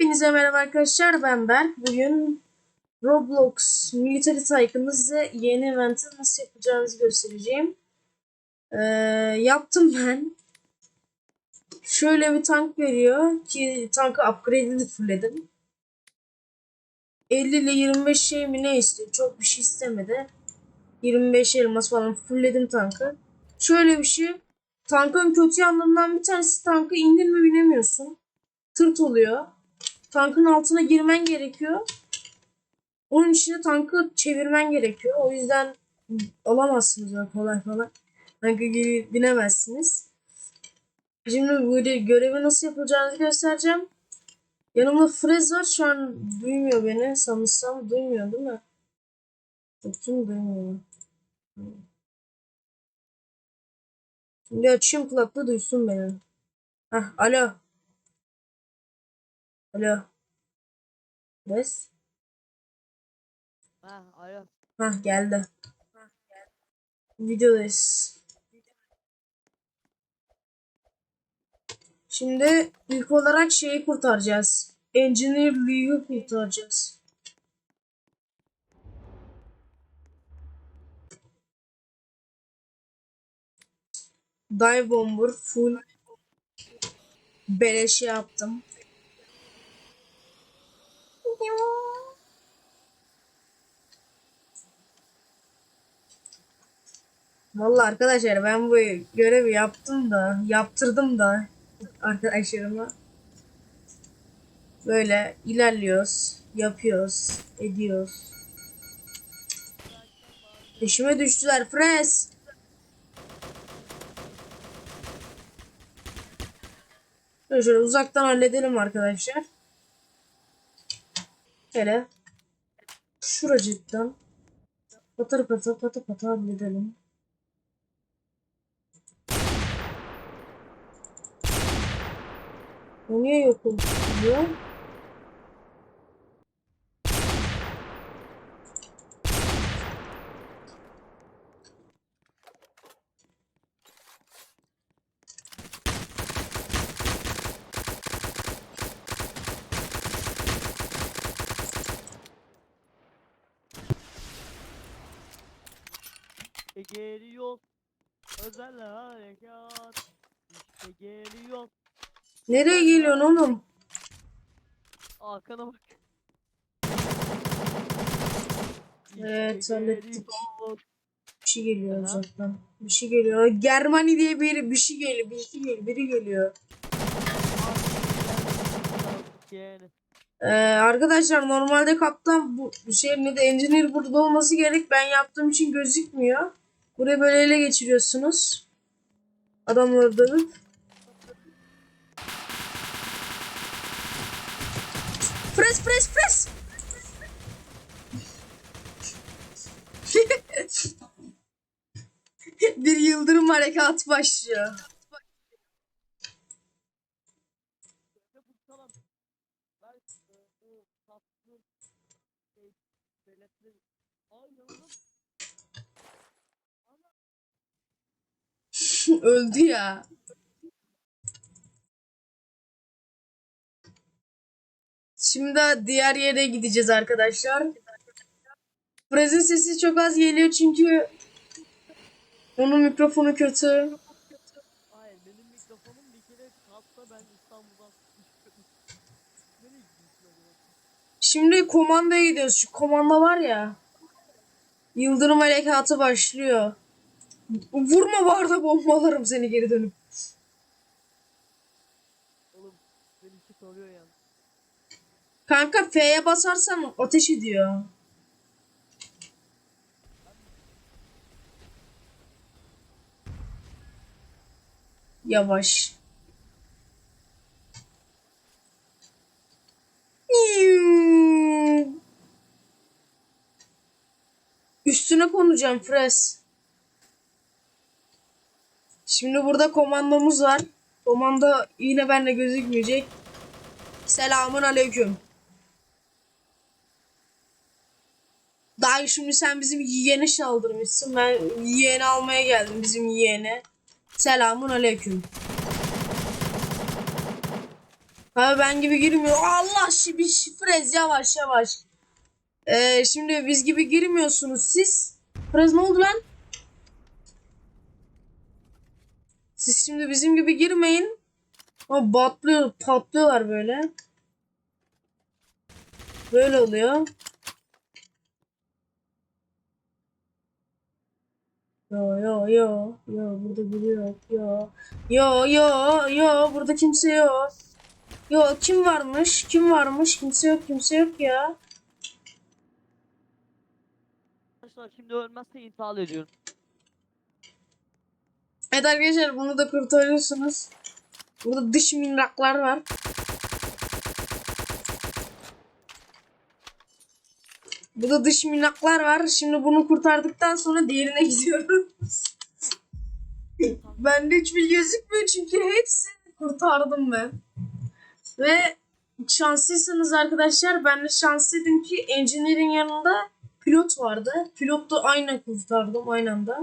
Hepinize merhaba arkadaşlar ben Berk. Bugün Roblox Military Tycoon'da yeni eventi nasıl yapacağınızı göstereceğim. Ee, yaptım ben. Şöyle bir tank veriyor ki tankı upgrade'ini fullledim. 50 ile 25 şey mi ne istiyor? Çok bir şey istemedi. 25 elmas falan fullledim tankı. Şöyle bir şey. Tankın kötü yanlarından bir tanesi tankı indin mi binemiyorsun. Tırt oluyor. Tankın altına girmen gerekiyor. Onun için tankı çevirmen gerekiyor. O yüzden alamazsınız öyle kolay kolay. Tankı binemezsiniz. Şimdi bu görevi nasıl yapılacağını göstereceğim. Yanımda Frez var. Şu an duymuyor beni. Sanırsam duymuyor değil mi? Bakayım duymuyor. Şimdi açayım kulaklığı duysun beni. Hah alo. Alo. Yes. Ha, alo. Hah geldi. Videodayız. Şimdi ilk olarak şeyi kurtaracağız. Engineer Lee'yi kurtaracağız. Dive Bomber full beleş yaptım. Vallahi arkadaşlar ben bu görevi yaptım da yaptırdım da arkadaşlarıma. Böyle ilerliyoruz, yapıyoruz, ediyoruz. Peşime düştüler Fres. Şöyle, uzaktan halledelim arkadaşlar. Hele şuracıktan patır patır patır patır halledelim. O niye yok oluyor? Geliyor. Özel harekat. İşte geliyor. Nereye geliyorsun oğlum? Arkana bak. Evet, hallettik. geliyor. Bir şey geliyor Aha. uzaktan. Bir şey geliyor. Germani diye biri bir şey geliyor. Bir şey geliyor. Biri geliyor. Ee, arkadaşlar normalde kaptan bu şey ne de engineer burada olması gerek. Ben yaptığım için gözükmüyor. Burayı böyle ele geçiriyorsunuz. Adamları dövüp. Pres pres pres. Bir yıldırım harekatı başlıyor. Ya bu tamam. Ben e, o tatlı şey belirtli. Ay yavrum. Öldü ya. Şimdi diğer yere gideceğiz arkadaşlar. Prezin sesi çok az geliyor çünkü onun mikrofonu kötü. Hayır benim mikrofonum bir kere kalksa ben İstanbul'dan Nereye gidiyorsun acaba? Şimdi komandaya gidiyoruz. Şu komanda var ya. Yıldırım harekatı başlıyor. Vurma bu arada bombalarım seni geri dönüp. Oğlum benimki soruyor yani. Kanka F'ye basarsan ateş ediyor. Yavaş. Üstüne konacağım Fres. Şimdi burada komandomuz var. Komando yine benimle gözükmeyecek. Selamun aleyküm. Daha şimdi sen bizim yeğeni saldırmışsın. Ben yeğeni almaya geldim bizim yeğeni. Selamun aleyküm. Abi ben gibi girmiyor. Allah şi- bir şifrez yavaş yavaş. Ee, şimdi biz gibi girmiyorsunuz siz. Frez ne oldu lan? Siz şimdi bizim gibi girmeyin. Ama patlıyor, patlıyorlar böyle. Böyle oluyor. Yo yo yo yo burada biri yok yo yo yo yo burada kimse yok yo kim varmış kim varmış kimse yok kimse yok ya Arkadaşlar şimdi ölmezse intihar ediyorum. Evet arkadaşlar bunu da kurtarıyorsunuz burada dış minraklar var Burada dış minraklar var şimdi bunu kurtardıktan sonra diğerine gidiyoruz Bende hiçbir gözükmüyor çünkü hepsini kurtardım ben. Ve şanslıysanız arkadaşlar ben de şanslıydım ki engineer'in yanında pilot vardı. Pilot da aynen kurtardım aynı anda.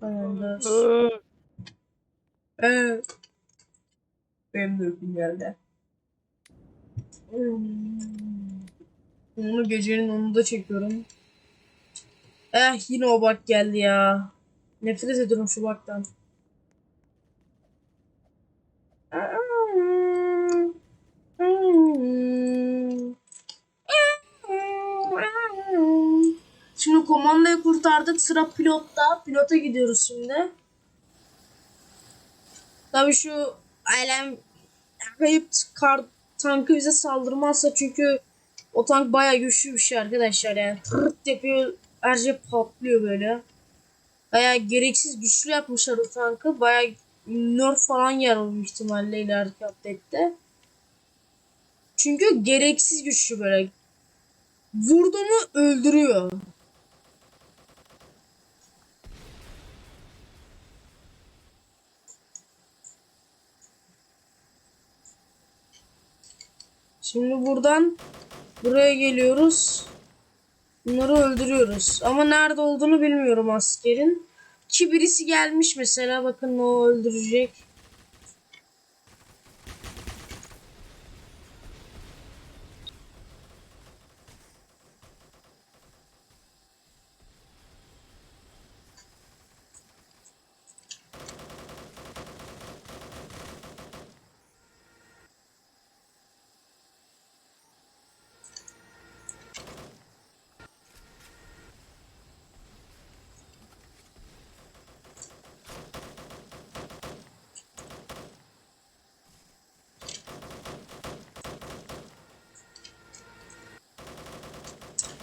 Tamamdır. Evet. Benim de uykum geldi. Onu gecenin onu da çekiyorum. Eh yine o bak geldi ya. Nefret ediyorum şu baktan. Şimdi kurtardık. Sıra pilotta. Pilota gidiyoruz şimdi. Tabii şu alem kayıp kar tankı bize saldırmazsa çünkü o tank bayağı güçlü bir şey arkadaşlar yani tırt yapıyor her şey patlıyor böyle. Bayağı gereksiz güçlü yapmışlar o tankı. Bayağı nerf falan yer ihtimalle ileriki update'te. Çünkü gereksiz güçlü böyle. Vurdu mu öldürüyor. Şimdi buradan buraya geliyoruz. Bunları öldürüyoruz. Ama nerede olduğunu bilmiyorum askerin. Ki birisi gelmiş mesela bakın o öldürecek.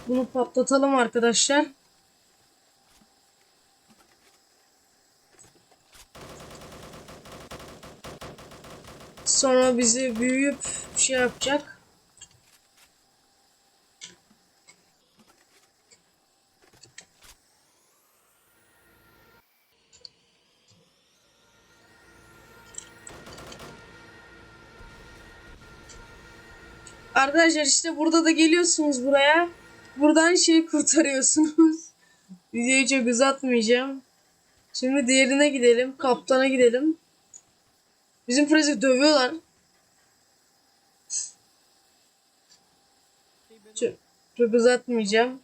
Bunu patlatalım arkadaşlar. Sonra bizi büyüyüp şey yapacak. Arkadaşlar işte burada da geliyorsunuz buraya. Buradan şey kurtarıyorsunuz. Videoyu çok uzatmayacağım. Şimdi diğerine gidelim. Kaptana gidelim. Bizim Prezi dövüyorlar. Çok, çok uzatmayacağım.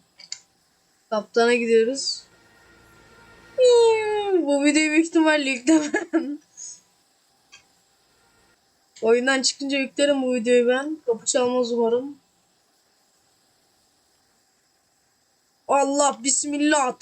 Kaptana gidiyoruz. Hmm, Bu videoyu büyük ihtimalle yüklemem. Oyundan çıkınca yüklerim bu videoyu ben. Kapı çalmaz umarım. Allah bismillah.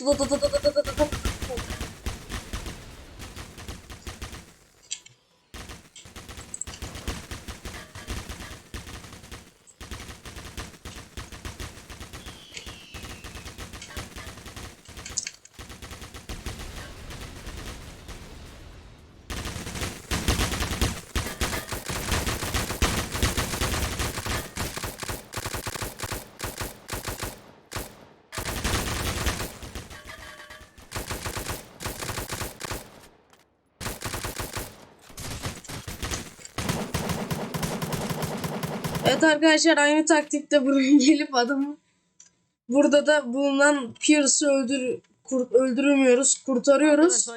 Evet arkadaşlar aynı taktikte buraya gelip adamı burada da bulunan Pierce'ı öldür kur- öldürmüyoruz, kurtarıyoruz.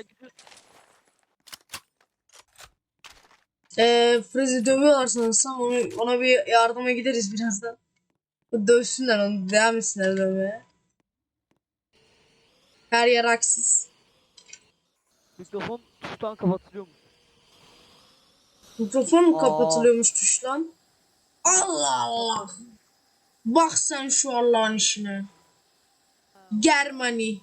Ee, Frez'i dövüyorlar sanırsam onu, ona bir yardıma gideriz birazdan. Dövsünler onu, devam etsinler dövmeye. Her yer haksız. Mikrofon tuştan kapatılıyor mu? Mikrofon mu kapatılıyormuş tuşlan? Allah Allah. Bak sen şu Allah'ın işine. Germany.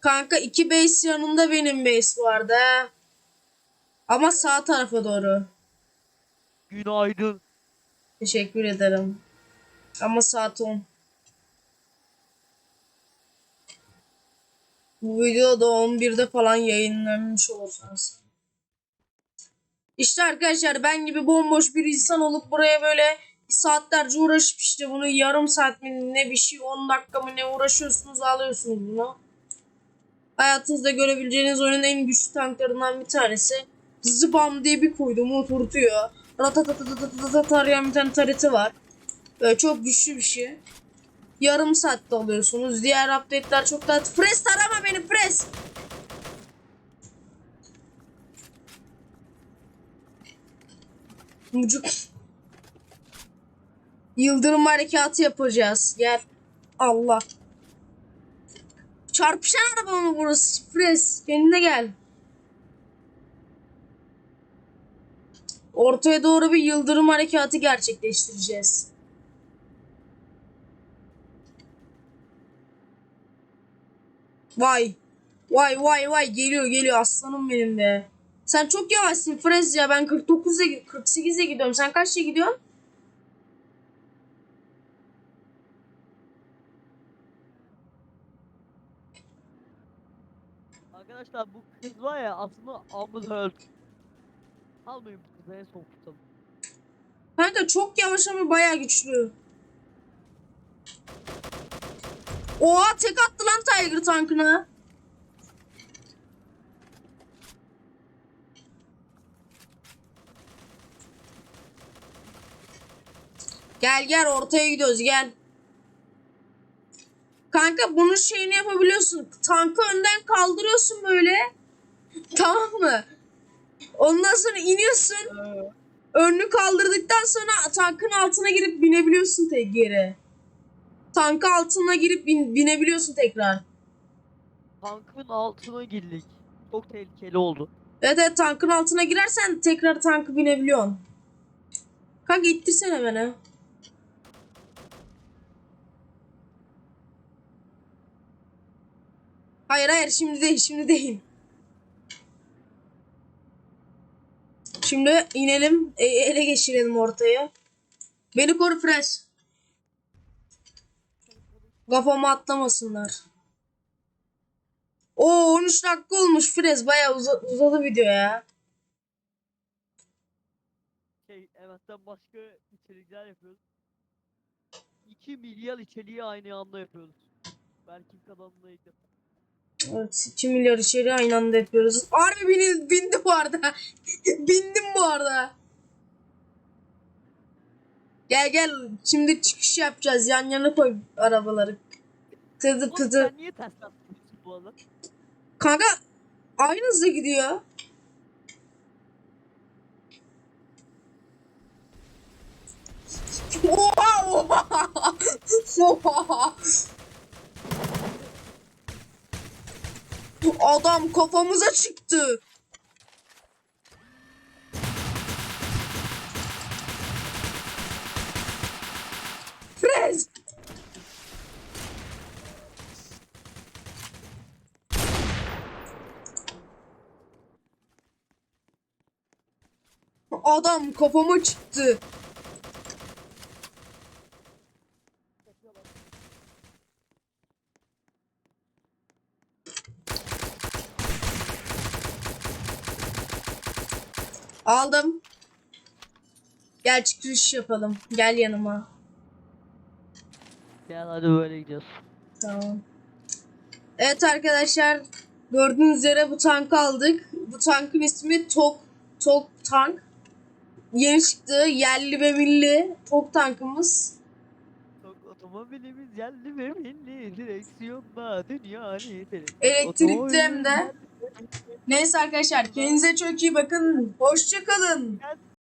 Kanka iki base yanında benim base vardı he. Ama sağ tarafa doğru. Günaydın. Teşekkür ederim. Ama saat 10. Bu video da 11'de falan yayınlanmış olur sanırsam. İşte arkadaşlar ben gibi bomboş bir insan olup buraya böyle saatlerce uğraşıp işte bunu yarım saat mi ne bir şey 10 dakika mı ne uğraşıyorsunuz alıyorsunuz bunu. Hayatınızda görebileceğiniz oyunun en güçlü tanklarından bir tanesi. Zıbam diye bir koydum oturtuyor. Ratatatatatatat tarayan bir tane tareti var. Böyle çok güçlü bir şey. Yarım saatte alıyorsunuz. Diğer update'ler çok daha... Pres tarama beni pres! Mucuk. Yıldırım harekatı yapacağız. Gel. Allah. Çarpışan araba mı burası? Pres. Kendine gel. Ortaya doğru bir yıldırım harekatı gerçekleştireceğiz. Vay. Vay vay vay geliyor geliyor aslanım benim be. Sen çok yavaşsın Frez ya ben 49'a 48'e gidiyorum. Sen kaçta gidiyorsun? Arkadaşlar bu kız var ya aslında Amber Almayın bu kızı en son tutalım. Kanka çok yavaş ama bayağı güçlü. Oha tek attı lan Tiger tankına. Gel gel ortaya gidiyoruz gel. Kanka bunun şeyini yapabiliyorsun. Tankı önden kaldırıyorsun böyle. Tamam mı? Ondan sonra iniyorsun. Önünü kaldırdıktan sonra tankın altına girip binebiliyorsun tek geri. Tankı altına girip bin- binebiliyorsun tekrar. Tankın altına girdik. Çok tehlikeli oldu. Evet evet tankın altına girersen tekrar tankı binebiliyorsun. Kanka ittirsene beni. Hayır hayır şimdi değil şimdi değil. Şimdi inelim e- ele geçirelim ortaya. Beni koru Fresh. Kafama atlamasınlar. Oo 13 dakika olmuş Frez bayağı uza- uzadı video ya. Şey eventten başka içerikler yapıyoruz. 2 milyar içeriği aynı anda yapıyoruz. Belki kanalındaydı. Evet 2 milyar içeri aynı anda yapıyoruz. Harbi bindi, bindi bu arada. Bindim bu arada. Gel gel şimdi çıkış yapacağız yan yana koy arabaları. Oğlum kıdı. sen niye ters bu arada? Kanka aynı hızla gidiyor. Oha oha. Oha. Adam kafamıza çıktı. Frez. Adam kafama çıktı. Aldım. Gel çıkış yapalım. Gel yanıma. Gel hadi böyle gidiyoruz. Tamam. Evet arkadaşlar gördüğünüz üzere bu tankı aldık. Bu tankın ismi Tok Tok Tank. yeni çıktı yerli ve milli tok tankımız. Tok otomobilimiz yerli ve milli direksiyonda dünya lideri. Elektrikli hem de. Neyse arkadaşlar kendinize çok iyi bakın. Hoşça kalın. Kendinize